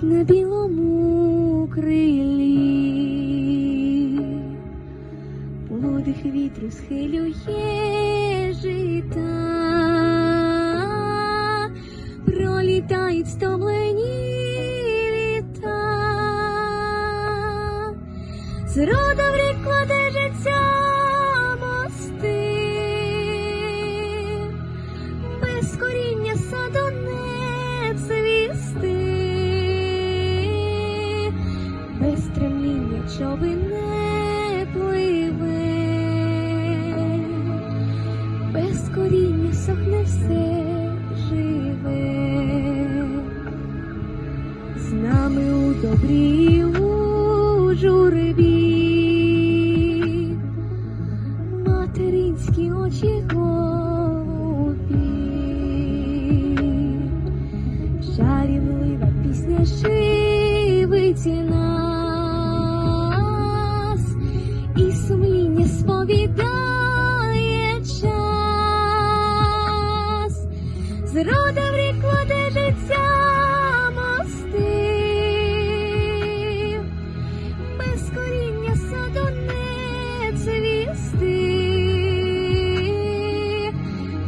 летить на білому крилі, подих вітру схилює жита, пролітають стомлені літа, зрода в рік кладежиться мости, без без стремління човен не пливе, без коріння сохне все живе, з нами у добрі у журбі, материнські очі голубі, пісня сумління час, зрода в рік кладе життя мости, без коріння саду не цвісти,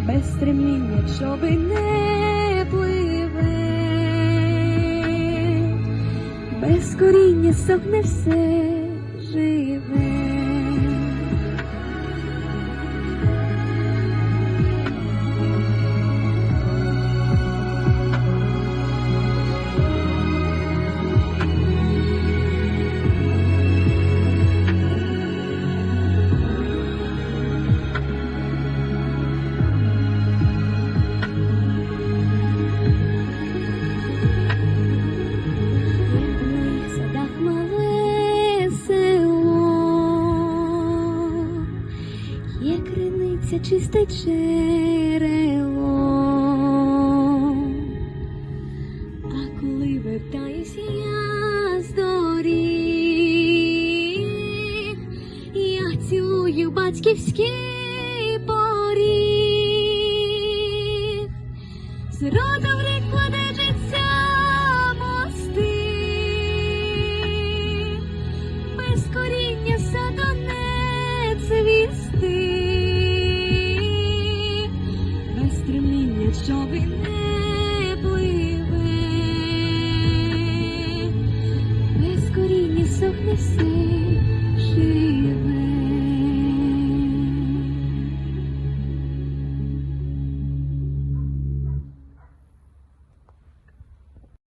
без стремління човен не пливе, без коріння сохне все живе. Криниця чисте джерело. А коли вертаюсь я з доріг, я цілую батьківський поріг. З в рік цвісти, без стремління човен не